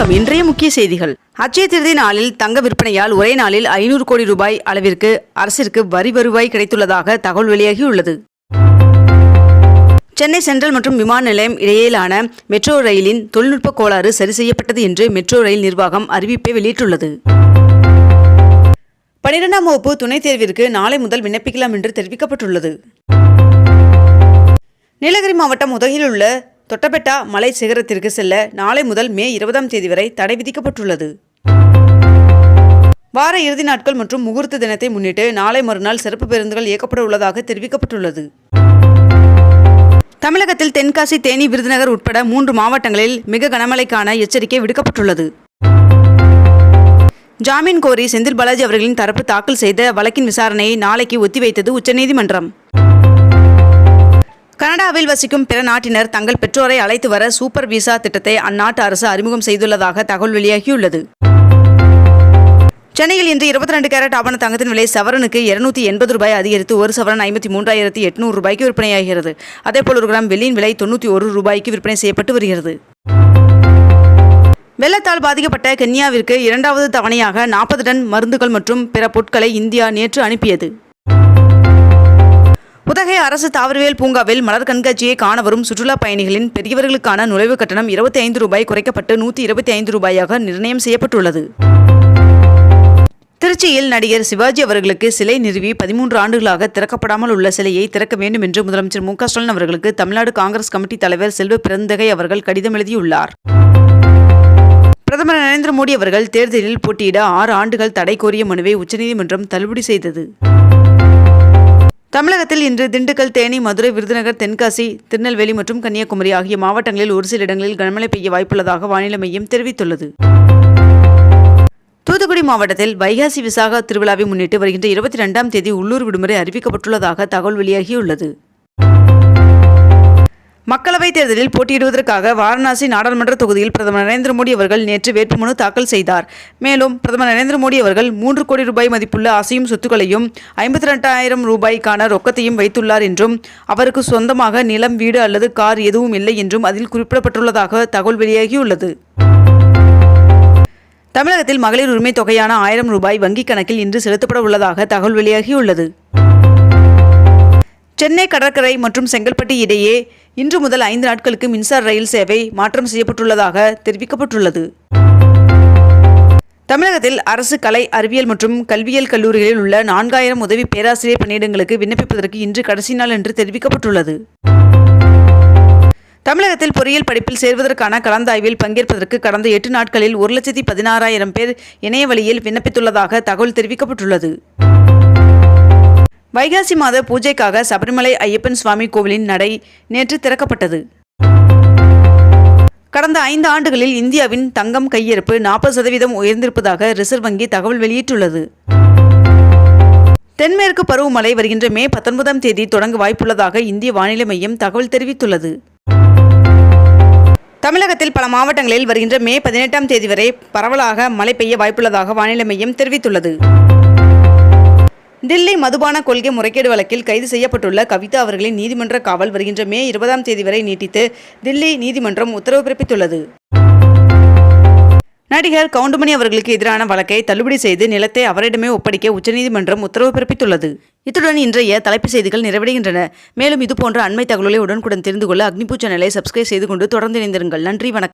வணக்கம். இன்றைய முக்கிய செய்திகள். அச்சய திருதி நாளில் தங்க விற்பனையால் ஒரே நாளில் ஐநூறு கோடி ரூபாய் அளவிற்கு அரசிற்கு வரி வருவாய் கிடைத்துள்ளதாக தகவல் வெளியாகியுள்ளது. சென்னை சென்ட்ரல் மற்றும் விமான நிலையம் இடையிலான மெட்ரோ ரயிலின் தொழில்நுட்ப கோளாறு சரி செய்யப்பட்டது என்று மெட்ரோ ரயில் நிர்வாகம் அறிவிப்பை வெளியிட்டுள்ளது. பனிரெண்டாம் வகுப்பு துணைத் தேர்விற்கு நாளை முதல் விண்ணப்பிக்கலாம் என்று தெரிவிக்கப்பட்டுள்ளது. நீலகிரி மாவட்டம் உதகையில் உள்ள தொட்டபெட்டா மலை சிகரத்திற்கு செல்ல நாளை முதல் மே இருபதாம் தேதி வரை தடை விதிக்கப்பட்டுள்ளது. வார இறுதி நாட்கள் மற்றும் முகூர்த்த தினத்தை முன்னிட்டு நாளை மறுநாள் சிறப்பு பேருந்துகள் இயக்கப்பட உள்ளதாக தெரிவிக்கப்பட்டுள்ளது. தமிழகத்தில் தென்காசி தேனி விருதுநகர் உட்பட மூன்று மாவட்டங்களில் மிக கனமழைக்கான எச்சரிக்கை விடுக்கப்பட்டுள்ளது. ஜாமீன் கோரி செந்தில் பாலாஜி அவர்களின் தரப்பு தாக்கல் செய்த வழக்கின் விசாரணையை நாளைக்கு ஒத்திவைத்தது உச்சநீதிமன்றம். கனடாவில் வசிக்கும் பிற நாட்டினர் தங்கள் பெற்றோரை அழைத்து வர சூப்பர் விசா திட்டத்தை அந்நாட்டு அரசு அறிமுகம் செய்துள்ளதாக தகவல் வெளியாகியுள்ளது. சென்னையில் இன்று இருபத்தி ரெண்டு கேரட் ஆபண தங்கத்தின் விலை சவரனுக்கு இருநூத்தி எண்பது ரூபாய் அதிகரித்து ஒரு சவரன் ஐம்பத்தி மூன்றாயிரத்தி எட்நூறு ரூபாய்க்கு விற்பனையாகிறது. அதேபோல் ஒரு கிராம் வெள்ளியின் விலை தொண்ணூற்றி ஒரு ரூபாய்க்கு விற்பனை செய்யப்பட்டு வருகிறது. வெள்ளத்தால் பாதிக்கப்பட்ட கென்யாவிற்கு இரண்டாவது தவணையாக நாற்பது டன் மருந்துகள் மற்றும் பிற பொருட்களை இந்தியா நேற்று அனுப்பியது. உதகை அரசு தாவரவியல் பூங்காவில் மலர் கண்காட்சியை காண வரும் சுற்றுலா பயணிகளின் பெரியவர்களுக்கான நுழைவுக் கட்டணம் இருபத்தி ஐந்து ரூபாய் குறைக்கப்பட்டு நூற்றி இருபத்தி ஐந்து ரூபாயாக நிர்ணயம் செய்யப்பட்டுள்ளது. திருச்சியில் நடிகர் சிவாஜி அவர்களுக்கு சிலை நிறுவி பதிமூன்று ஆண்டுகளாக திறக்கப்படாமல் உள்ள சிலையை திறக்க வேண்டும் என்று முதலமைச்சர் மு ஸ்டாலின் அவர்களுக்கு தமிழ்நாடு காங்கிரஸ் கமிட்டி தலைவர் செல்வ பிறந்தகை அவர்கள் கடிதம் எழுதியுள்ளார். பிரதமர் நரேந்திர மோடி அவர்கள் தேர்தலில் போட்டியிட ஆறு ஆண்டுகள் தடை கோரிய மனுவை உச்சநீதிமன்றம் தள்ளுபடி செய்தது. தமிழகத்தில் இன்று திண்டுக்கல் தேனி மதுரை விருதுநகர் தென்காசி திருநெல்வேலி மற்றும் கன்னியாகுமரி ஆகிய மாவட்டங்களில் ஒரு சில இடங்களில் கனமழை பெய்ய வாய்ப்புள்ளதாக வானிலை மையம் தெரிவித்துள்ளது. தூத்துக்குடி மாவட்டத்தில் வைகாசி விசாக திருவிழாவை முன்னிட்டு வருகின்ற இருபத்தி ரெண்டாம் தேதி உள்ளூர் விடுமுறை அறிவிக்கப்பட்டுள்ளதாக தகவல் வெளியாகியுள்ளது. மக்களவைத் தேர்தலில் போட்டியிடுவதற்காக வாரணாசி நாடாளுமன்ற தொகுதியில் பிரதமர் நரேந்திர மோடி அவர்கள் நேற்று வேட்புமனு தாக்கல் செய்தார். மேலும் பிரதமர் நரேந்திர மோடி அவர்கள் மூன்று கோடி ரூபாய் மதிப்புள்ள அசையும் சொத்துக்களையும் ஐம்பத்தி ரெண்டாயிரம் ரூபாய்க்கான ரொக்கத்தையும் வைத்துள்ளார் என்றும் அவருக்கு சொந்தமாக நிலம் வீடு அல்லது கார் எதுவும் இல்லை என்றும் அதில் குறிப்பிடப்பட்டுள்ளதாக தகவல் வெளியாகியுள்ளது. தமிழகத்தில் மகளிர் உரிமை தொகையான ஆயிரம் ரூபாய் வங்கிக் கணக்கில் இன்று செலுத்தப்பட உள்ளதாக தகவல் வெளியாகியுள்ளது. சென்னை கடற்கரை மற்றும் செங்கல்பட்டு இடையே இன்று முதல் ஐந்து நாட்களுக்கு மின்சார ரயில் சேவை மாற்றம் செய்யப்பட்டுள்ளதாக தெரிவிக்கப்பட்டுள்ளது. தமிழகத்தில் அரசு கலை அறிவியல் மற்றும் கல்வியியல் கல்லூரிகளில் உள்ள நான்காயிரம் உதவி பேராசிரியர் பணியிடங்களுக்கு விண்ணப்பிப்பதற்கு இன்று கடைசி நாள் என்று தெரிவிக்கப்பட்டுள்ளது. தமிழகத்தில் பொறியியல் படிப்பில் சேர்வதற்கான கலந்தாய்வில் பங்கேற்பதற்கு கடந்த எட்டு நாட்களில் ஒரு லட்சத்தி பதினாறாயிரம் பேர் இணைய வழியில் விண்ணப்பித்துள்ளதாக தகவல் தெரிவிக்கப்பட்டுள்ளது. வைகாசி மாத பூஜைக்காக சபரிமலை ஐயப்பன் சுவாமி கோவிலின் நடை நேற்று திறக்கப்பட்டது. கடந்த ஐந்து ஆண்டுகளில் இந்தியாவின் தங்கம் கையிருப்பு நாற்பது சதவீதம் உயர்ந்திருப்பதாக ரிசர்வ் வங்கி தகவல் வெளியிட்டுள்ளது. தென்மேற்கு பருவமழை வருகின்ற மே பத்தொன்பதாம் தேதி தொடங்க வாய்ப்புள்ளதாக இந்திய வானிலை மையம் தகவல் தெரிவித்துள்ளது. தமிழகத்தில் பல மாவட்டங்களில் வருகின்ற மே பதினெட்டாம் தேதி வரை பரவலாக மழை பெய்ய வாய்ப்புள்ளதாக வானிலை மையம் தெரிவித்துள்ளது. தில்லி மதுபான கொள்கை முறைகேடு வழக்கில் கைது செய்யப்பட்டுள்ள கவிதா அவர்களின் நீதிமன்ற காவல் வருகின்ற மே இருபதாம் தேதி வரை நீட்டித்து தில்லி நீதிமன்றம் உத்தரவு பிறப்பித்துள்ளது. நடிகர் கவுண்டமணி அவர்களுக்கு எதிரான வழக்கை தள்ளுபடி செய்து நிலத்தை அவரிடமே ஒப்படைக்க உச்சநீதிமன்றம் உத்தரவு பிறப்பித்துள்ளது. இத்துடன் இன்றைய தலைப்புச் செய்திகள் நிறைவடைகின்றன. மேலும் இதுபோன்ற அண்மை தகவலை உடனுக்குடன் தெரிந்து கொள்ள அக்னிபூ சேனலை சப்ஸ்கிரைப் செய்து கொண்டு தொடர்ந்து இணைந்திருங்கள். நன்றி வணக்கம்.